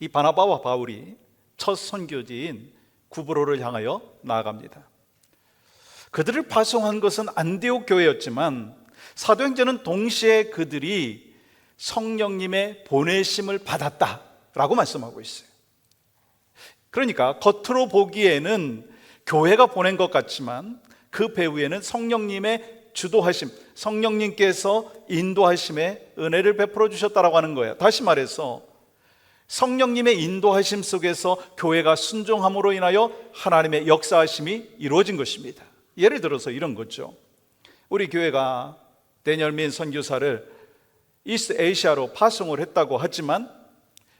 이 바나바와 바울이 첫 선교지인 구브로를 향하여 나아갑니다. 그들을 파송한 것은 안디옥 교회였지만 사도행전은 동시에 그들이 성령님의 보내심을 받았다라고 말씀하고 있어요. 그러니까 겉으로 보기에는 교회가 보낸 것 같지만 그 배후에는 성령님의 주도하심, 성령님께서 인도하심의 은혜를 베풀어 주셨다라고 하는 거예요. 다시 말해서 성령님의 인도하심 속에서 교회가 순종함으로 인하여 하나님의 역사하심이 이루어진 것입니다. 예를 들어서 이런 거죠. 우리 교회가 데니얼민 선교사를 이스트 에이시아로 파송을 했다고 하지만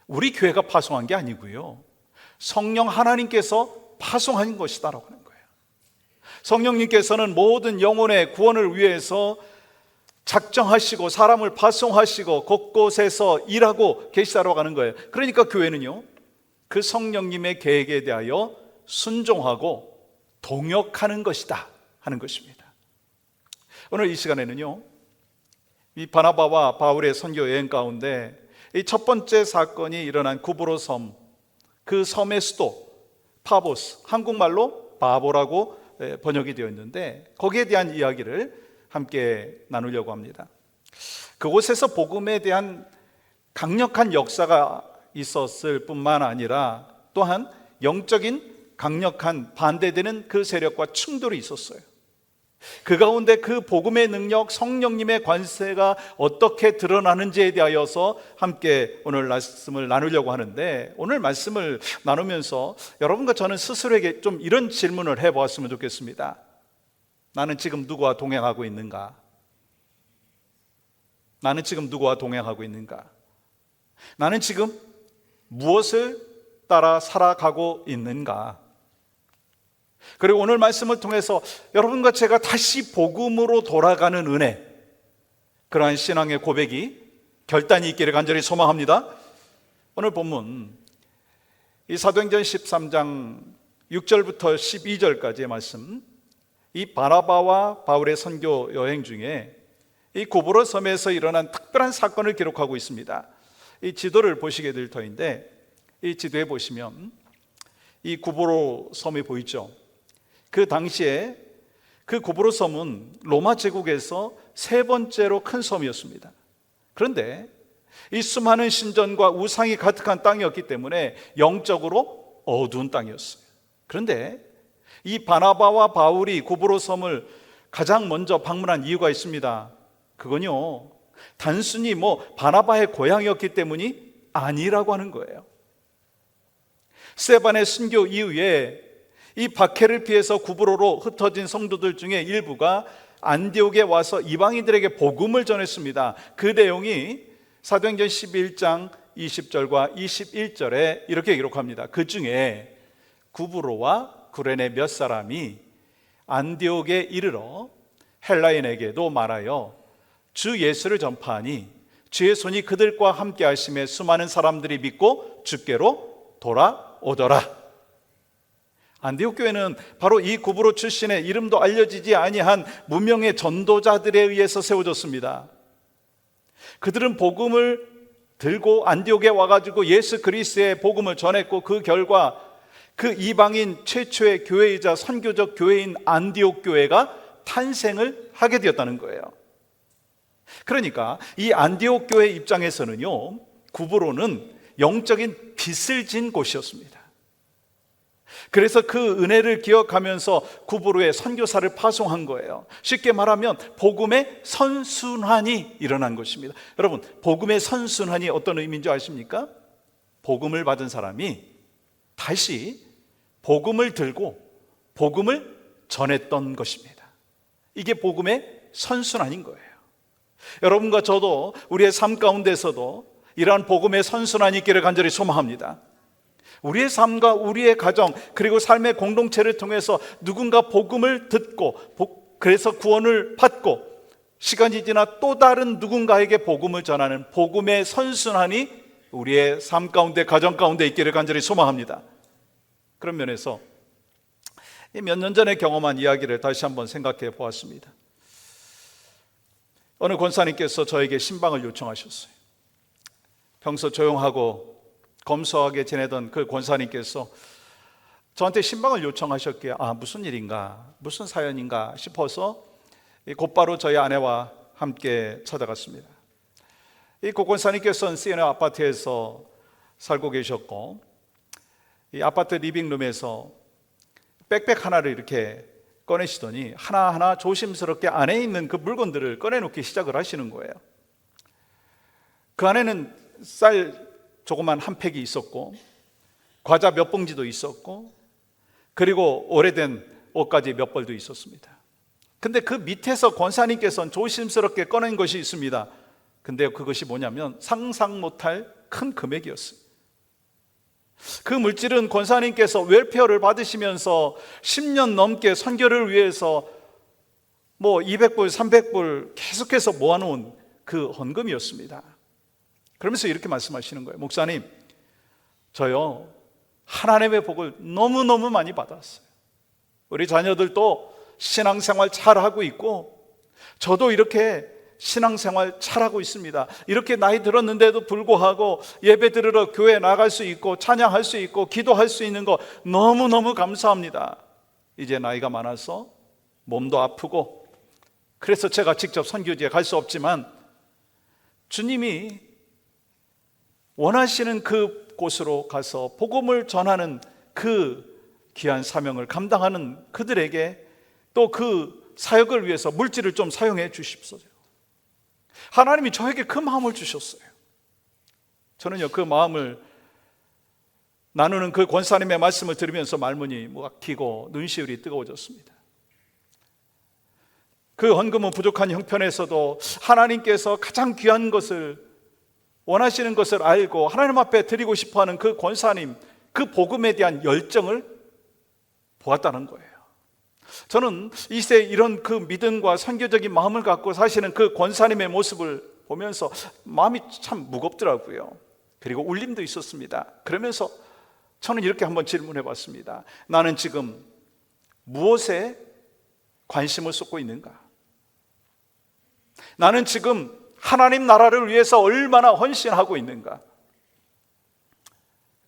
우리 교회가 파송한 게 아니고요. 성령 하나님께서 파송한 것이다라고 하는 거예요. 성령님께서는 모든 영혼의 구원을 위해서 작정하시고 사람을 파송하시고 곳곳에서 일하고 계시다라고 하는 거예요. 그러니까 교회는요. 그 성령님의 계획에 대하여 순종하고 동역하는 것이다 하는 것입니다. 오늘 이 시간에는요. 이 바나바와 바울의 선교 여행 가운데 이 첫 번째 사건이 일어난 구브로 섬, 그 섬의 수도 파보스, 한국말로 바보라고 번역이 되어 있는데 거기에 대한 이야기를 함께 나누려고 합니다. 그곳에서 복음에 대한 강력한 역사가 있었을 뿐만 아니라 또한 영적인 강력한 반대되는 그 세력과 충돌이 있었어요. 그 가운데 그 복음의 능력, 성령님의 관세가 어떻게 드러나는지에 대하여서 함께 오늘 말씀을 나누려고 하는데 오늘 말씀을 나누면서 여러분과 저는 스스로에게 좀 이런 질문을 해보았으면 좋겠습니다. 나는 지금 누구와 동행하고 있는가? 나는 지금 누구와 동행하고 있는가? 나는 지금 무엇을 따라 살아가고 있는가? 그리고 오늘 말씀을 통해서 여러분과 제가 다시 복음으로 돌아가는 은혜, 그러한 신앙의 고백이 결단이 있기를 간절히 소망합니다. 오늘 본문, 이 사도행전 13장 6절부터 12절까지의 말씀, 이 바나바와 바울의 선교 여행 중에 이 고보로 섬에서 일어난 특별한 사건을 기록하고 있습니다. 이 지도를 보시게 될 터인데, 이 지도에 보시면 이 구보로 섬이 보이죠? 그 당시에 그 고브로 섬은 로마 제국에서 세 번째로 큰 섬이었습니다. 그런데 이 수많은 신전과 우상이 가득한 땅이었기 때문에 영적으로 어두운 땅이었어요. 그런데 이 바나바와 바울이 고브로 섬을 가장 먼저 방문한 이유가 있습니다. 그건요, 단순히 뭐 바나바의 고향이었기 때문이 아니라고 하는 거예요. 세반의 순교 이후에 이 박해를 피해서 구브로로 흩어진 성도들 중에 일부가 안디옥에 와서 이방인들에게 복음을 전했습니다. 그 내용이 사도행전 11장 20절과 21절에 이렇게 기록합니다. 그 중에 구브로와 구레네 몇 사람이 안디옥에 이르러 헬라인에게도 말하여 주 예수를 전파하니 주의 손이 그들과 함께 하심에 수많은 사람들이 믿고 주께로 돌아오더라. 안디옥 교회는 바로 이 구브로 출신의 이름도 알려지지 아니한 무명의 전도자들에 의해서 세워졌습니다. 그들은 복음을 들고 안디옥에 와가지고 예수 그리스의 복음을 전했고 그 결과 그 이방인 최초의 교회이자 선교적 교회인 안디옥 교회가 탄생을 하게 되었다는 거예요. 그러니까 이 안디옥 교회 입장에서는요, 구브로는 영적인 빚을 진 곳이었습니다. 그래서 그 은혜를 기억하면서 구부로의 선교사를 파송한 거예요. 쉽게 말하면 복음의 선순환이 일어난 것입니다. 여러분, 복음의 선순환이 어떤 의미인지 아십니까? 복음을 받은 사람이 다시 복음을 들고 복음을 전했던 것입니다. 이게 복음의 선순환인 거예요. 여러분과 저도 우리의 삶 가운데서도 이러한 복음의 선순환이 있기를 간절히 소망합니다. 우리의 삶과 우리의 가정 그리고 삶의 공동체를 통해서 누군가 복음을 듣고 그래서 구원을 받고 시간이 지나 또 다른 누군가에게 복음을 전하는 복음의 선순환이 우리의 삶 가운데 가정 가운데 있기를 간절히 소망합니다. 그런 면에서 몇 년 전에 경험한 이야기를 다시 한번 생각해 보았습니다. 어느 권사님께서 저에게 신방을 요청하셨어요. 평소 조용하고 검소하게 지내던 그 권사님께서 저한테 신방을 요청하셨기에 아 무슨 일인가 무슨 사연인가 싶어서 곧바로 저희 아내와 함께 찾아갔습니다. 이 고권사님께서는 시내 아파트에서 살고 계셨고 이 아파트 리빙룸에서 백팩 하나를 이렇게 꺼내시더니 하나하나 조심스럽게 안에 있는 그 물건들을 꺼내놓기 시작을 하시는 거예요. 그 안에는 쌀 조그만 한 팩이 있었고 과자 몇 봉지도 있었고 그리고 오래된 옷까지 몇 벌도 있었습니다. 근데 그 밑에서 권사님께서는 조심스럽게 꺼낸 것이 있습니다. 근데 그것이 뭐냐면 상상 못할 큰 금액이었어요. 그 물질은 권사님께서 웰페어를 받으시면서 10년 넘게 선교를 위해서 뭐 200불, 300불 계속해서 모아놓은 그 헌금이었습니다. 그러면서 이렇게 말씀하시는 거예요. 목사님, 저요, 하나님의 복을 너무너무 많이 받았어요. 우리 자녀들도 신앙생활 잘하고 있고, 저도 이렇게 신앙생활 잘하고 있습니다. 이렇게 나이 들었는데도 불구하고 예배 들으러 교회 나갈 수 있고, 찬양할 수 있고, 기도할 수 있는 거 너무너무 감사합니다. 이제 나이가 많아서 몸도 아프고, 그래서 제가 직접 선교지에 갈 수 없지만, 주님이 원하시는 그 곳으로 가서 복음을 전하는 그 귀한 사명을 감당하는 그들에게 또 그 사역을 위해서 물질을 좀 사용해 주십시오. 하나님이 저에게 그 마음을 주셨어요. 저는요, 그 마음을 나누는 그 권사님의 말씀을 들으면서 말문이 막히고 눈시울이 뜨거워졌습니다. 그 헌금은 부족한 형편에서도 하나님께서 가장 귀한 것을 원하시는 것을 알고 하나님 앞에 드리고 싶어 하는 그 권사님, 그 복음에 대한 열정을 보았다는 거예요. 저는 이세 이런 그 믿음과 선교적인 마음을 갖고 사시는 그 권사님의 모습을 보면서 마음이 참 무겁더라고요. 그리고 울림도 있었습니다. 그러면서 저는 이렇게 한번 질문해 봤습니다. 나는 지금 무엇에 관심을 쏟고 있는가? 나는 지금 하나님 나라를 위해서 얼마나 헌신하고 있는가?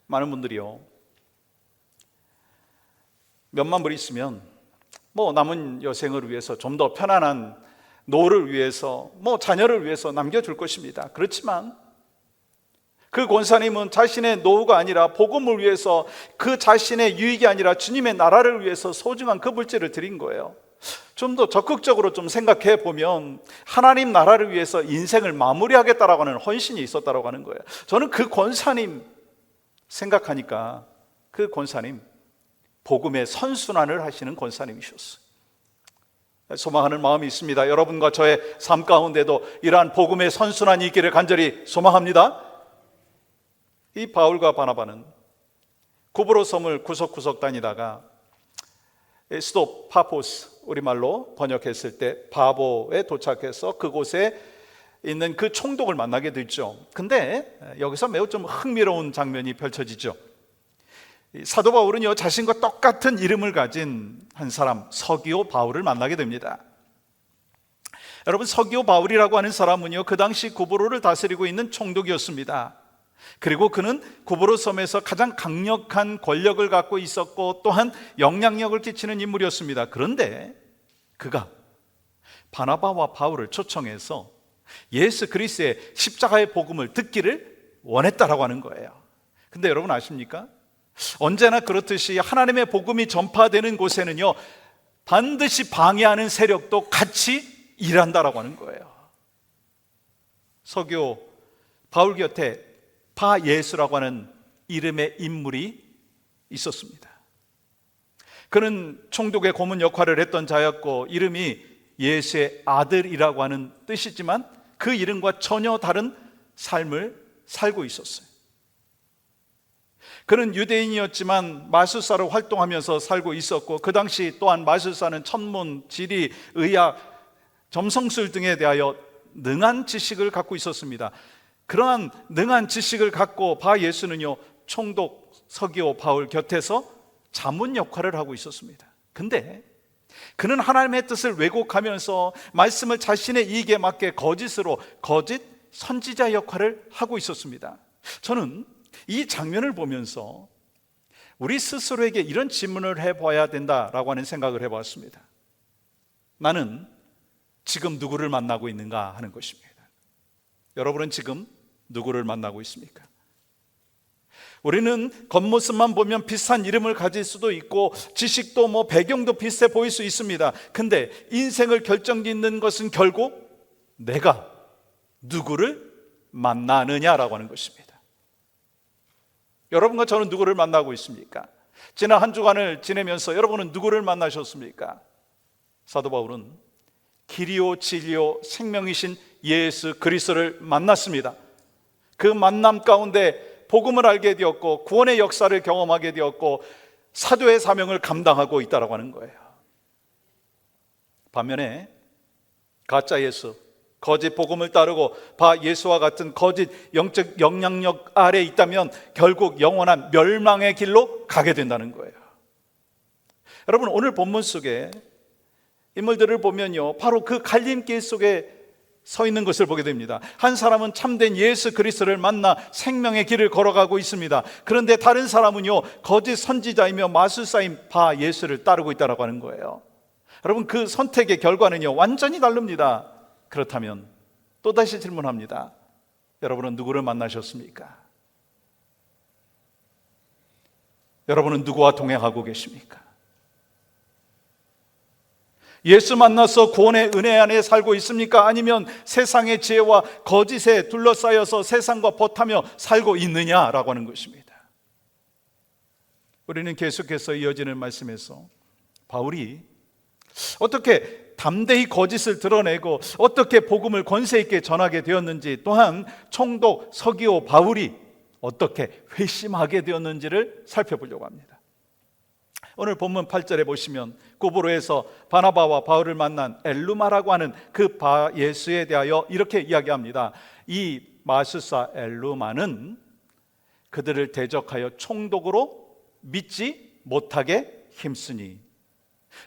많은 분들이요. 몇만 불 있으면 뭐 남은 여생을 위해서 좀 더 편안한 노를 위해서 뭐 자녀를 위해서 남겨줄 것입니다. 그렇지만 그 권사님은 자신의 노후가 아니라 복음을 위해서 그 자신의 유익이 아니라 주님의 나라를 위해서 소중한 그 물질을 드린 거예요. 좀 더 적극적으로 좀 생각해 보면 하나님 나라를 위해서 인생을 마무리하겠다라고 하는 헌신이 있었다라고 하는 거예요. 저는 그 권사님 생각하니까 그 권사님 복음의 선순환을 하시는 권사님이셨어요. 소망하는 마음이 있습니다. 여러분과 저의 삶 가운데도 이러한 복음의 선순환이 있기를 간절히 소망합니다. 이 바울과 바나바는 구브로 섬을 구석구석 다니다가 스톱 파포스 우리말로 번역했을 때 바보에 도착해서 그곳에 있는 그 총독을 만나게 되죠. 근데 여기서 매우 좀 흥미로운 장면이 펼쳐지죠. 사도 바울은요 자신과 똑같은 이름을 가진 한 사람 서기오 바울을 만나게 됩니다. 여러분 서기오 바울이라고 하는 사람은요 그 당시 구브로를 다스리고 있는 총독이었습니다. 그리고 그는 구브로 섬에서 가장 강력한 권력을 갖고 있었고 또한 영향력을 끼치는 인물이었습니다. 그런데 그가 바나바와 바울을 초청해서 예수 그리스의 십자가의 복음을 듣기를 원했다라고 하는 거예요. 근데 여러분 아십니까? 언제나 그렇듯이 하나님의 복음이 전파되는 곳에는요, 반드시 방해하는 세력도 같이 일한다라고 하는 거예요. 서교 바울 곁에 바 예수라고 하는 이름의 인물이 있었습니다. 그는 총독의 고문 역할을 했던 자였고 이름이 예수의 아들이라고 하는 뜻이지만 그 이름과 전혀 다른 삶을 살고 있었어요. 그는 유대인이었지만 마술사로 활동하면서 살고 있었고 그 당시 또한 마술사는 천문, 지리, 의학, 점성술 등에 대하여 능한 지식을 갖고 있었습니다. 그러한 능한 지식을 갖고 바 예수는요 총독 서기오 바울 곁에서 자문 역할을 하고 있었습니다. 근데 그는 하나님의 뜻을 왜곡하면서 말씀을 자신의 이익에 맞게 거짓으로 거짓 선지자 역할을 하고 있었습니다. 저는 이 장면을 보면서 우리 스스로에게 이런 질문을 해봐야 된다라고 하는 생각을 해봤습니다. 나는 지금 누구를 만나고 있는가 하는 것입니다. 여러분은 지금 누구를 만나고 있습니까? 우리는 겉모습만 보면 비슷한 이름을 가질 수도 있고 지식도 뭐 배경도 비슷해 보일 수 있습니다. 근데 인생을 결정짓는 것은 결국 내가 누구를 만나느냐라고 하는 것입니다. 여러분과 저는 누구를 만나고 있습니까? 지난 한 주간을 지내면서 여러분은 누구를 만나셨습니까? 사도 바울은 길이요 진리요 생명이신 예수 그리스도를 만났습니다. 그 만남 가운데 복음을 알게 되었고 구원의 역사를 경험하게 되었고 사도의 사명을 감당하고 있다라고 하는 거예요. 반면에 가짜 예수 거짓 복음을 따르고 바 예수와 같은 거짓 영적 영향력 아래 있다면 결국 영원한 멸망의 길로 가게 된다는 거예요. 여러분 오늘 본문 속에 인물들을 보면요. 바로 그 갈림길 속에 서 있는 것을 보게 됩니다. 한 사람은 참된 예수 그리스도를 만나 생명의 길을 걸어가고 있습니다. 그런데 다른 사람은요. 거짓 선지자이며 마술사인 바 예수를 따르고 있다라고 하는 거예요. 여러분 그 선택의 결과는요. 완전히 다릅니다. 그렇다면 또다시 질문합니다. 여러분은 누구를 만나셨습니까? 여러분은 누구와 동행하고 계십니까? 예수 만나서 구원의 은혜 안에 살고 있습니까? 아니면 세상의 지혜와 거짓에 둘러싸여서 세상과 버타며 살고 있느냐라고 하는 것입니다. 우리는 계속해서 이어지는 말씀에서 바울이 어떻게 담대히 거짓을 드러내고 어떻게 복음을 권세 있게 전하게 되었는지 또한 총독 서기오 바울이 어떻게 회심하게 되었는지를 살펴보려고 합니다. 오늘 본문 8절에 보시면 구브로에서 바나바와 바울을 만난 엘루마라고 하는 그 바 예수에 대하여 이렇게 이야기합니다. 이 마술사 엘루마는 그들을 대적하여 총독으로 믿지 못하게 힘쓰니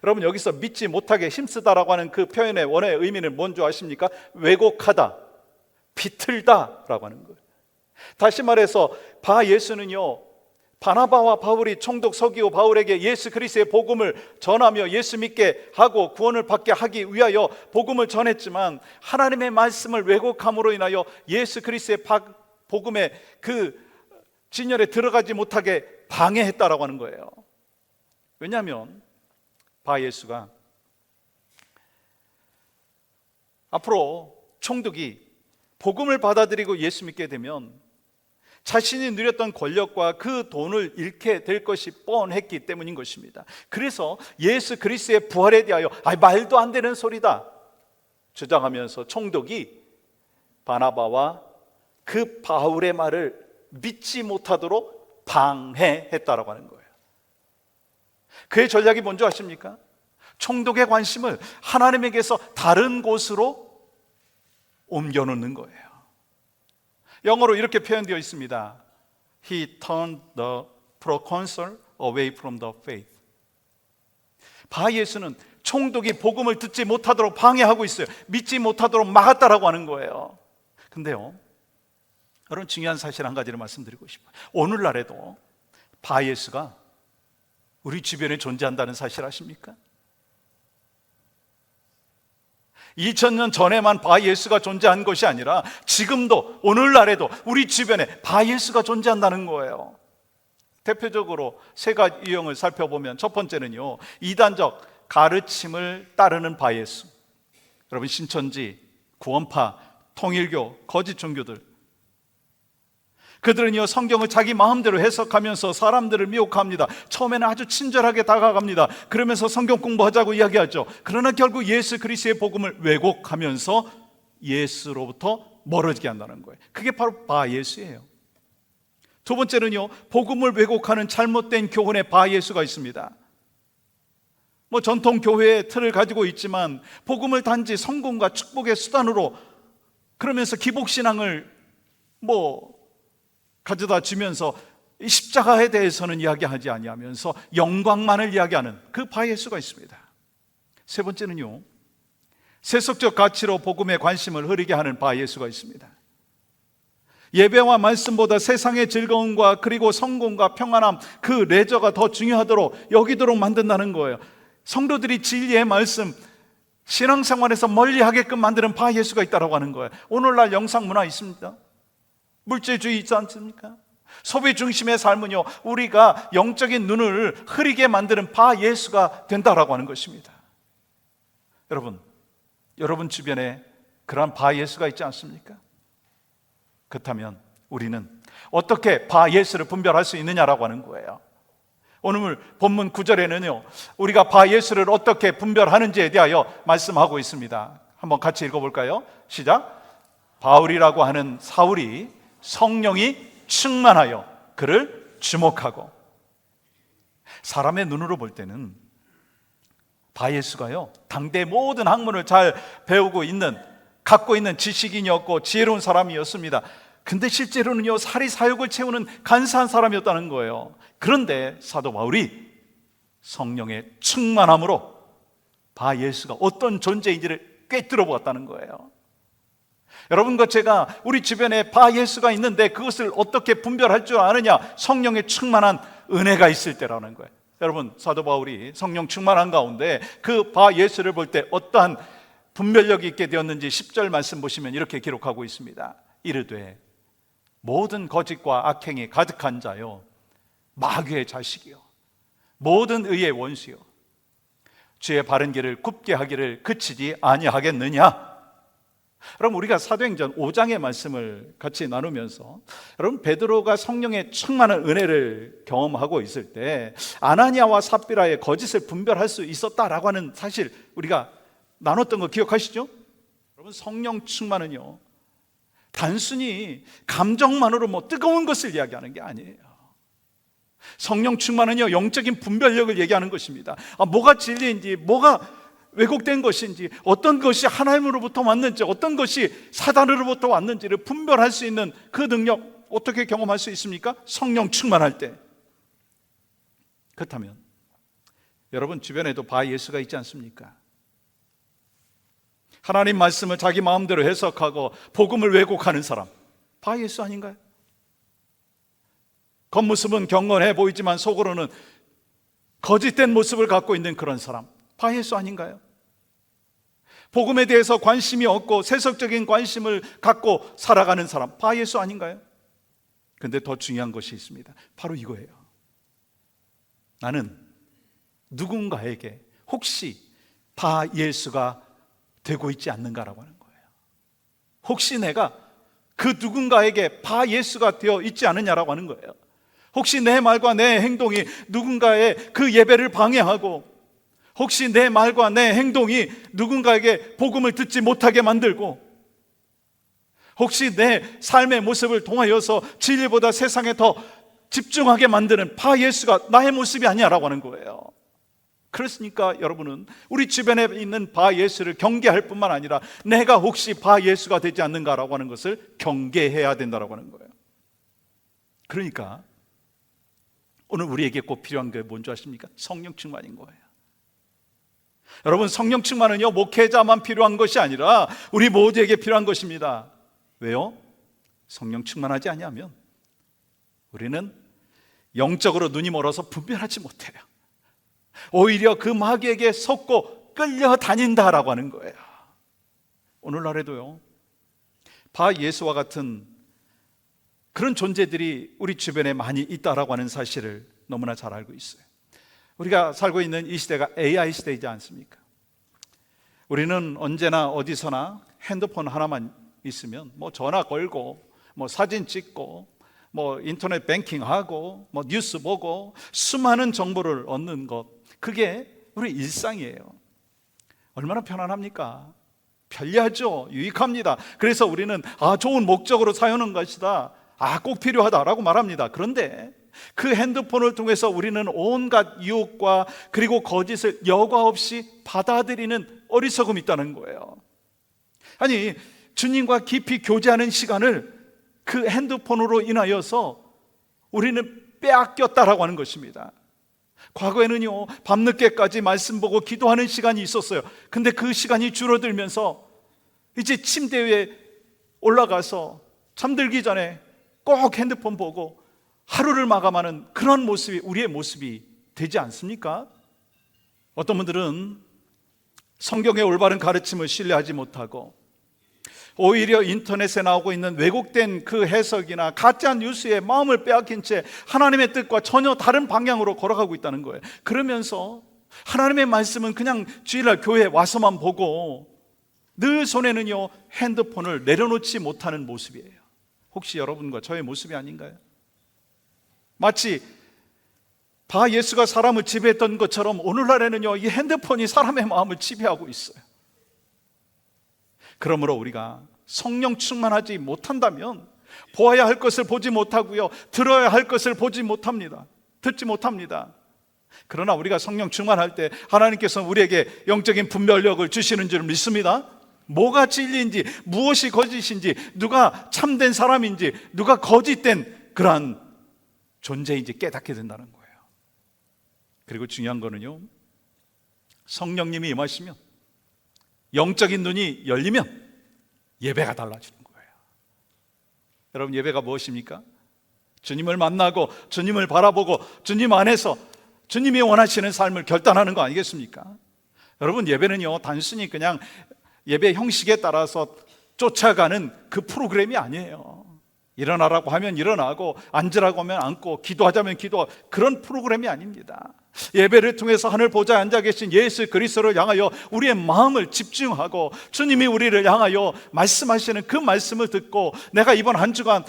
여러분 여기서 믿지 못하게 힘쓰다라고 하는 그 표현의 원의 의미는 뭔지 아십니까? 왜곡하다, 비틀다라고 하는 거예요. 다시 말해서 바 예수는요. 바나바와 바울이 총독 서기오 바울에게 예수 그리스도의 복음을 전하며 예수 믿게 하고 구원을 받게 하기 위하여 복음을 전했지만 하나님의 말씀을 왜곡함으로 인하여 예수 그리스도의 복음의 그 진열에 들어가지 못하게 방해했다라고 하는 거예요. 왜냐하면 바 예수가 앞으로 총독이 복음을 받아들이고 예수 믿게 되면 자신이 누렸던 권력과 그 돈을 잃게 될 것이 뻔했기 때문인 것입니다. 그래서 예수 그리스의 부활에 대하여 아 말도 안 되는 소리다 주장하면서 총독이 바나바와 그 바울의 말을 믿지 못하도록 방해했다라고 하는 거예요. 그의 전략이 뭔지 아십니까? 총독의 관심을 하나님에게서 다른 곳으로 옮겨놓는 거예요. 영어로 이렇게 표현되어 있습니다. He turned the proconsul away from the faith. 바 예수는 총독이 복음을 듣지 못하도록 방해하고 있어요. 믿지 못하도록 막았다라고 하는 거예요. 근데요, 여러분 중요한 사실 한 가지를 말씀드리고 싶어요. 오늘날에도 바 예수가 우리 주변에 존재한다는 사실 아십니까? 2000년 전에만 바 예수가 존재한 것이 아니라 지금도 오늘날에도 우리 주변에 바 예수가 존재한다는 거예요. 대표적으로 세 가지 유형을 살펴보면 첫 번째는요. 이단적 가르침을 따르는 바 예수. 여러분 신천지, 구원파, 통일교, 거짓 종교들 그들은요, 성경을 자기 마음대로 해석하면서 사람들을 미혹합니다. 처음에는 아주 친절하게 다가갑니다. 그러면서 성경 공부하자고 이야기하죠. 그러나 결국 예수 그리스의 복음을 왜곡하면서 예수로부터 멀어지게 한다는 거예요. 그게 바로 바 예수예요. 두 번째는요, 복음을 왜곡하는 잘못된 교훈의 바 예수가 있습니다. 뭐 전통 교회의 틀을 가지고 있지만 복음을 단지 성공과 축복의 수단으로 그러면서 기복 신앙을 뭐 가져다 주면서 십자가에 대해서는 이야기하지 아니하면서 영광만을 이야기하는 그 바예수가 있습니다. 세 번째는요. 세속적 가치로 복음의 관심을 흐리게 하는 바예수가 있습니다. 예배와 말씀보다 세상의 즐거움과 그리고 성공과 평안함, 그 레저가 더 중요하도록 여기도록 만든다는 거예요. 성도들이 진리의 말씀, 신앙생활에서 멀리 하게끔 만드는 바 예수가 있다라고 하는 거예요. 오늘날 영상 문화 있습니다. 물질주의 있지 않습니까? 소비 중심의 삶은요, 우리가 영적인 눈을 흐리게 만드는 바 예수가 된다라고 하는 것입니다. 여러분, 여러분 주변에 그러한 바 예수가 있지 않습니까? 그렇다면 우리는 어떻게 바 예수를 분별할 수 있느냐라고 하는 거예요. 오늘 본문 9절에는요, 우리가 바 예수를 어떻게 분별하는지에 대하여 말씀하고 있습니다. 한번 같이 읽어볼까요? 시작. 바울이라고 하는 사울이 성령이 충만하여 그를 주목하고 사람의 눈으로 볼 때는 바예수가요 당대 모든 학문을 잘 배우고 있는 갖고 있는 지식인이었고 지혜로운 사람이었습니다. 근데 실제로는요 사리 사욕을 채우는 간사한 사람이었다는 거예요. 그런데 사도 바울이 성령의 충만함으로 바예수가 어떤 존재인지를 꿰뚫어 보았다는 거예요. 여러분과 제가 우리 주변에 바 예수가 있는데 그것을 어떻게 분별할 줄 아느냐? 성령의 충만한 은혜가 있을 때라는 거예요. 여러분, 사도 바울이 성령 충만한 가운데 그 바 예수를 볼 때 어떠한 분별력이 있게 되었는지 10절 말씀 보시면 이렇게 기록하고 있습니다. 이르되 모든 거짓과 악행이 가득한 자요 마귀의 자식이요 모든 의의 원수요 주의 바른 길을 굽게 하기를 그치지 아니하겠느냐 여러분 우리가 사도행전 5장의 말씀을 같이 나누면서 여러분 베드로가 성령의 충만한 은혜를 경험하고 있을 때 아나니아와 삽비라의 거짓을 분별할 수 있었다라고 하는 사실 우리가 나눴던 거 기억하시죠? 여러분 성령 충만은요 단순히 감정만으로 뭐 뜨거운 것을 이야기하는 게 아니에요. 성령 충만은요 영적인 분별력을 얘기하는 것입니다. 아, 뭐가 진리인지 뭐가 왜곡된 것인지 어떤 것이 하나님으로부터 왔는지 어떤 것이 사단으로부터 왔는지를 분별할 수 있는 그 능력 어떻게 경험할 수 있습니까? 성령 충만할 때. 그렇다면 여러분 주변에도 바 예수가 있지 않습니까? 하나님 말씀을 자기 마음대로 해석하고 복음을 왜곡하는 사람 바 예수 아닌가요? 겉모습은 경건해 보이지만 속으로는 거짓된 모습을 갖고 있는 그런 사람 바 예수 아닌가요? 복음에 대해서 관심이 없고 세속적인 관심을 갖고 살아가는 사람 바 예수 아닌가요? 근데 더 중요한 것이 있습니다. 바로 이거예요. 나는 누군가에게 혹시 바 예수가 되고 있지 않는가라고 하는 거예요. 혹시 내가 그 누군가에게 바 예수가 되어 있지 않느냐라고 하는 거예요. 혹시 내 말과 내 행동이 누군가의 그 예배를 방해하고 혹시 내 말과 내 행동이 누군가에게 복음을 듣지 못하게 만들고 혹시 내 삶의 모습을 통하여서 진리보다 세상에 더 집중하게 만드는 바 예수가 나의 모습이 아니야라고 하는 거예요. 그렇습니까 여러분은 우리 주변에 있는 바 예수를 경계할 뿐만 아니라 내가 혹시 바 예수가 되지 않는가라고 하는 것을 경계해야 된다라고 하는 거예요. 그러니까 오늘 우리에게 꼭 필요한 게 뭔지 아십니까? 성령 충만인 거예요. 여러분 성령 충만은요 목회자만 필요한 것이 아니라 우리 모두에게 필요한 것입니다. 왜요? 성령 충만하지 아니하면 우리는 영적으로 눈이 멀어서 분별하지 못해요. 오히려 그 마귀에게 속고 끌려 다닌다라고 하는 거예요. 오늘날에도요. 바 예수와 같은 그런 존재들이 우리 주변에 많이 있다라고 하는 사실을 너무나 잘 알고 있어요. 우리가 살고 있는 이 시대가 AI 시대이지 않습니까? 우리는 언제나 어디서나 핸드폰 하나만 있으면 뭐 전화 걸고 뭐 사진 찍고 뭐 인터넷 뱅킹 하고 뭐 뉴스 보고 수많은 정보를 얻는 것 그게 우리 일상이에요. 얼마나 편안합니까? 편리하죠. 유익합니다. 그래서 우리는 아 좋은 목적으로 사용하는 것이다. 아 꼭 필요하다라고 말합니다. 그런데 그 핸드폰을 통해서 우리는 온갖 유혹과 그리고 거짓을 여과 없이 받아들이는 어리석음이 있다는 거예요. 아니, 주님과 깊이 교제하는 시간을 그 핸드폰으로 인하여서 우리는 빼앗겼다라고 하는 것입니다. 과거에는요, 밤늦게까지 말씀 보고 기도하는 시간이 있었어요. 근데 그 시간이 줄어들면서 이제 침대 위에 올라가서 잠들기 전에 꼭 핸드폰 보고 하루를 마감하는 그런 모습이 우리의 모습이 되지 않습니까? 어떤 분들은 성경의 올바른 가르침을 신뢰하지 못하고 오히려 인터넷에 나오고 있는 왜곡된 그 해석이나 가짜 뉴스에 마음을 빼앗긴 채 하나님의 뜻과 전혀 다른 방향으로 걸어가고 있다는 거예요. 그러면서 하나님의 말씀은 그냥 주일날 교회에 와서만 보고 늘 손에는요 핸드폰을 내려놓지 못하는 모습이에요. 혹시 여러분과 저의 모습이 아닌가요? 마치 바 예수가 사람을 지배했던 것처럼 오늘날에는요 이 핸드폰이 사람의 마음을 지배하고 있어요. 그러므로 우리가 성령 충만하지 못한다면 보아야 할 것을 보지 못하고요 들어야 할 것을 보지 못합니다. 듣지 못합니다. 그러나 우리가 성령 충만할 때 하나님께서 우리에게 영적인 분별력을 주시는 줄 믿습니다. 뭐가 진리인지, 무엇이 거짓인지, 누가 참된 사람인지, 누가 거짓된 그러한 존재인지 깨닫게 된다는 거예요. 그리고 중요한 거는요, 성령님이 임하시면, 영적인 눈이 열리면 예배가 달라지는 거예요. 여러분, 예배가 무엇입니까? 주님을 만나고, 주님을 바라보고, 주님 안에서 주님이 원하시는 삶을 결단하는 거 아니겠습니까? 여러분, 예배는요, 단순히 그냥 예배 형식에 따라서 쫓아가는 그 프로그램이 아니에요. 일어나라고 하면 일어나고 앉으라고 하면 앉고 기도하자면 기도 그런 프로그램이 아닙니다. 예배를 통해서 하늘 보좌에 앉아 계신 예수 그리스도를 향하여 우리의 마음을 집중하고 주님이 우리를 향하여 말씀하시는 그 말씀을 듣고 내가 이번 한 주간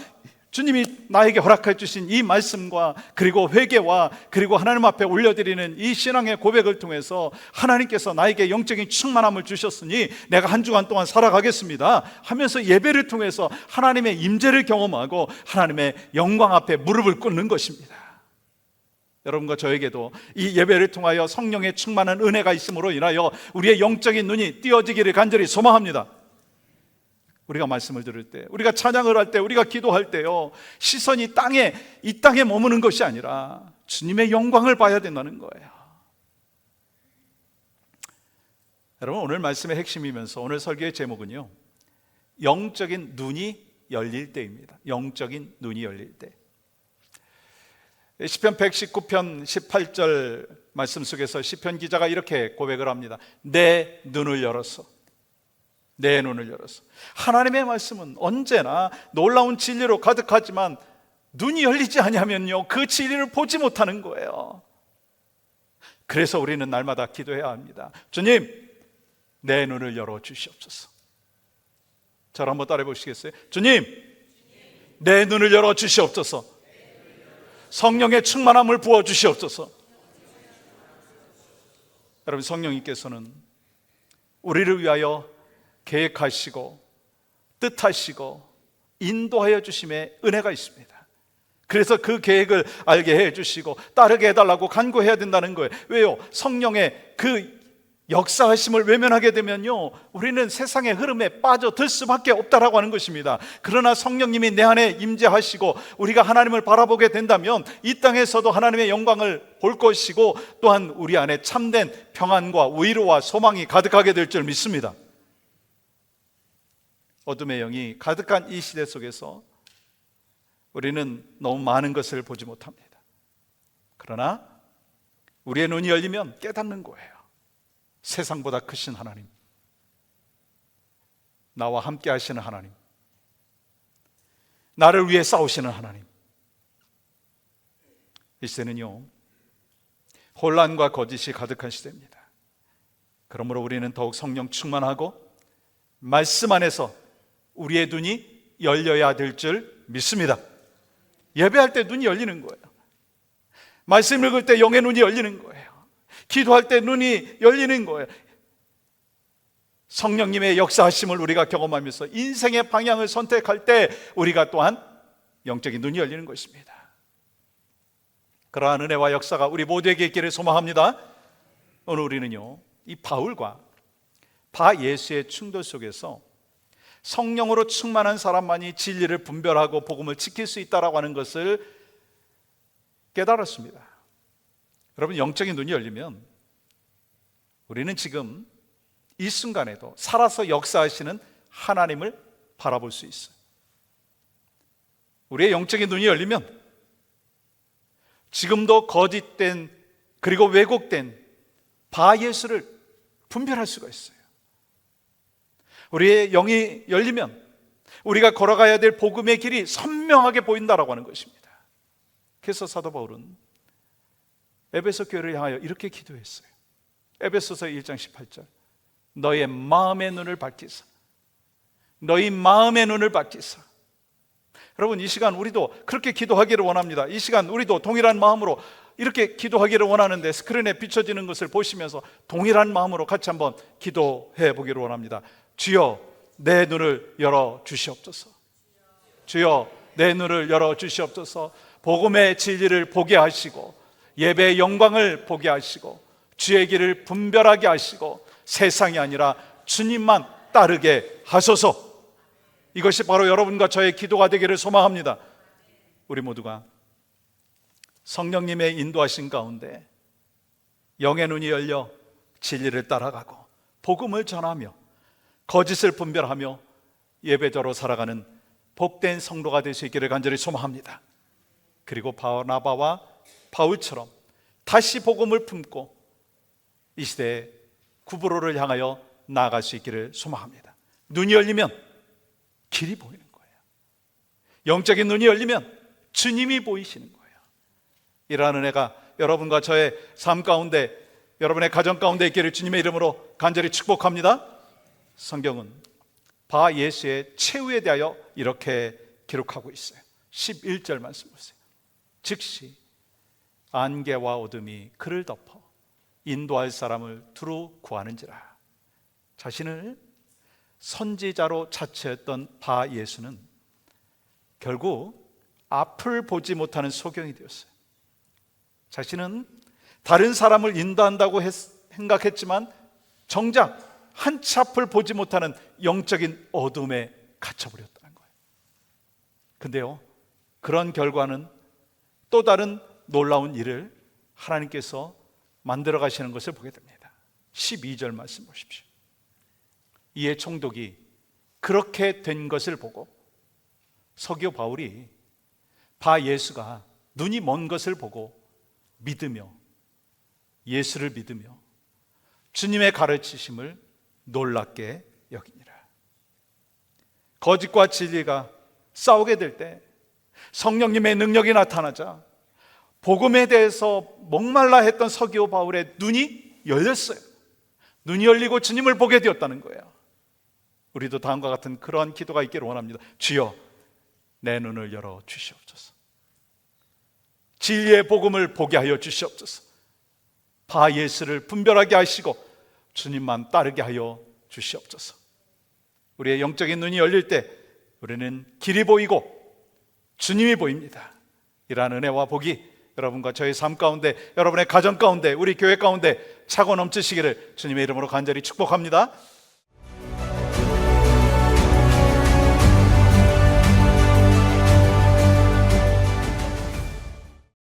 주님이 나에게 허락해 주신 이 말씀과 그리고 회개와 그리고 하나님 앞에 올려드리는 이 신앙의 고백을 통해서 하나님께서 나에게 영적인 충만함을 주셨으니 내가 한 주간 동안 살아가겠습니다 하면서 예배를 통해서 하나님의 임재를 경험하고 하나님의 영광 앞에 무릎을 꿇는 것입니다. 여러분과 저에게도 이 예배를 통하여 성령의 충만한 은혜가 있음으로 인하여 우리의 영적인 눈이 띄어지기를 간절히 소망합니다. 우리가 말씀을 들을 때, 우리가 찬양을 할 때, 우리가 기도할 때요, 시선이 땅에, 이 땅에 머무는 것이 아니라 주님의 영광을 봐야 된다는 거예요. 여러분, 오늘 말씀의 핵심이면서 오늘 설교의 제목은요, 영적인 눈이 열릴 때입니다. 영적인 눈이 열릴 때. 시편 119편 18절 말씀 속에서 시편 기자가 이렇게 고백을 합니다. 내 눈을 열었어. 내 눈을 열었어. 하나님의 말씀은 언제나 놀라운 진리로 가득하지만 눈이 열리지 않으면요. 그 진리를 보지 못하는 거예요. 그래서 우리는 날마다 기도해야 합니다. 주님, 내 눈을 열어 주시옵소서. 저를 한번 따라해 보시겠어요? 주님, 내 눈을 열어 주시옵소서. 성령의 충만함을 부어 주시옵소서. 여러분 성령님께서는 우리를 위하여 계획하시고 뜻하시고 인도하여 주심의 은혜가 있습니다. 그래서 그 계획을 알게 해 주시고 따르게 해달라고 간구해야 된다는 거예요. 왜요? 성령의 그 역사하심을 외면하게 되면요, 우리는 세상의 흐름에 빠져들 수밖에 없다라고 하는 것입니다. 그러나 성령님이 내 안에 임재하시고 우리가 하나님을 바라보게 된다면 이 땅에서도 하나님의 영광을 볼 것이고 또한 우리 안에 참된 평안과 위로와 소망이 가득하게 될 줄 믿습니다. 어둠의 영이 가득한 이 시대 속에서 우리는 너무 많은 것을 보지 못합니다. 그러나 우리의 눈이 열리면 깨닫는 거예요. 세상보다 크신 하나님. 나와 함께 하시는 하나님. 나를 위해 싸우시는 하나님. 이 시대는요, 혼란과 거짓이 가득한 시대입니다. 그러므로 우리는 더욱 성령 충만하고 말씀 안에서 우리의 눈이 열려야 될 줄 믿습니다. 예배할 때 눈이 열리는 거예요. 말씀 읽을 때 영의 눈이 열리는 거예요. 기도할 때 눈이 열리는 거예요. 성령님의 역사하심을 우리가 경험하면서 인생의 방향을 선택할 때 우리가 또한 영적인 눈이 열리는 것입니다. 그러한 은혜와 역사가 우리 모두에게 있기를 소망합니다. 오늘 우리는요, 이 바울과 바 예수의 충돌 속에서 성령으로 충만한 사람만이 진리를 분별하고 복음을 지킬 수 있다라고 하는 것을 깨달았습니다. 여러분 영적인 눈이 열리면 우리는 지금 이 순간에도 살아서 역사하시는 하나님을 바라볼 수 있어요. 우리의 영적인 눈이 열리면 지금도 거짓된 그리고 왜곡된 바 예수를 분별할 수가 있어요. 우리의 영이 열리면 우리가 걸어가야 될 복음의 길이 선명하게 보인다라고 하는 것입니다. 그래서 사도 바울은 에베소 교회를 향하여 이렇게 기도했어요. 에베소서 1장 18절. 너의 마음의 눈을 밝히사. 너희 마음의 눈을 밝히사. 여러분 이 시간 우리도 그렇게 기도하기를 원합니다. 이 시간 우리도 동일한 마음으로 이렇게 기도하기를 원하는데 스크린에 비춰지는 것을 보시면서 동일한 마음으로 같이 한번 기도해 보기를 원합니다. 주여 내 눈을 열어 주시옵소서. 주여 내 눈을 열어 주시옵소서. 복음의 진리를 보게 하시고 예배의 영광을 보게 하시고 주의 길을 분별하게 하시고 세상이 아니라 주님만 따르게 하소서. 이것이 바로 여러분과 저의 기도가 되기를 소망합니다. 우리 모두가 성령님의 인도하신 가운데 영의 눈이 열려 진리를 따라가고 복음을 전하며 거짓을 분별하며 예배자로 살아가는 복된 성도가 있기를 간절히 소망합니다. 그리고 바나바와 바울처럼 다시 복음을 품고 이 시대에 구브로를 향하여 나아갈 수 있기를 소망합니다. 눈이 열리면 길이 보이는 거예요. 영적인 눈이 열리면 주님이 보이시는 거예요. 이러한 은혜가 여러분과 저의 삶 가운데 여러분의 가정 가운데 있기를 주님의 이름으로 간절히 축복합니다. 성경은 바 예수의 최후에 대하여 이렇게 기록하고 있어요. 11절 말씀 보세요. 즉시 안개와 어둠이 그를 덮어 인도할 사람을 두루 구하는지라. 자신을 선지자로 자처했던 바 예수는 결국 앞을 보지 못하는 소경이 되었어요. 자신은 다른 사람을 인도한다고 했, 생각했지만 정작 한치 앞을 보지 못하는 영적인 어둠에 갇혀버렸다는 거예요. 근데요, 그런 결과는 또 다른 놀라운 일을 하나님께서 만들어 가시는 것을 보게 됩니다. 12절 말씀 보십시오. 이에 총독이 그렇게 된 것을 보고 서기오 바울이 바 예수가 눈이 먼 것을 보고 믿으며 예수를 믿으며 주님의 가르치심을 놀랍게 여기니라. 거짓과 진리가 싸우게 될 때 성령님의 능력이 나타나자 복음에 대해서 목말라 했던 서기오 바울의 눈이 열렸어요. 눈이 열리고 주님을 보게 되었다는 거예요. 우리도 다음과 같은 그러한 기도가 있기를 원합니다. 주여, 내 눈을 열어 주시옵소서. 진리의 복음을 보게 하여 주시옵소서. 바 예수를 분별하게 하시고 주님만 따르게 하여 주시옵소서. 우리의 영적인 눈이 열릴 때 우리는 길이 보이고 주님이 보입니다. 이러한 은혜와 복이 여러분과 저희 삶 가운데, 여러분의 가정 가운데, 우리 교회 가운데 차고 넘치시기를 주님의 이름으로 간절히 축복합니다.